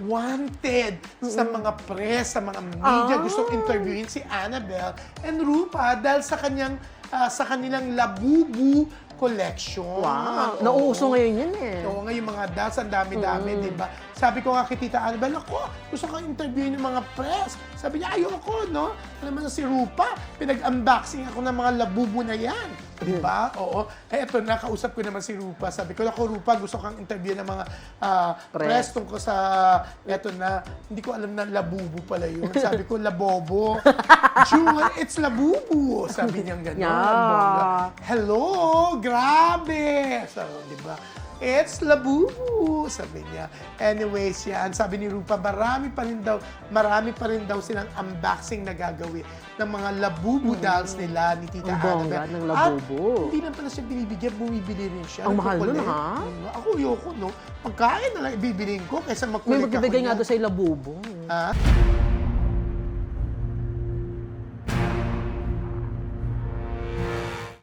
wanted sa mga press, sa mga media. Ah. Gustong interviewin si Annabelle and Rupa dahil sa kanyang ah, sa kanilang Labubu collection. Wow. Oo. Nauuso ngayon yun eh. Oo, ngayon mga das, ang dami-dami, di ba? Sabi ko nga kay Tita Annabelle, ako, gusto kang interviewin ng mga press. Sabi niya, ayoko, no? Alam mo na si Rupa, pinag-unboxing ako ng mga labubo na yan. Di ba? Oo. Eh, eto na, kausap ko naman si Rupa. Sabi ko, ako, Rupa, gusto kang interview ng mga ah, press. Press. tungkol sa, eto na, hindi ko alam na labubo pala yun. Sabi ko, labobo. Jewel, it's labubo. Sabi niya gano'n. Yeah. bongga. Hello, grabe! So, di ba? It's Labubu, sabi niya. Anyways, yan. Sabi ni Rupa, marami pa rin daw, marami pa rin daw silang unboxing na gagawin ng mga Labubu dolls nila ni Tita Ang Annabelle. ng Labubu. At hindi na pala siya binibigyan, bumibili rin siya. Ang mahal nun, ha? Mm, Ako, ayoko, no? Pagkain na lang ibibilin ko kaysa May makulit ako magbibigay nga doon sa labubo. Ha?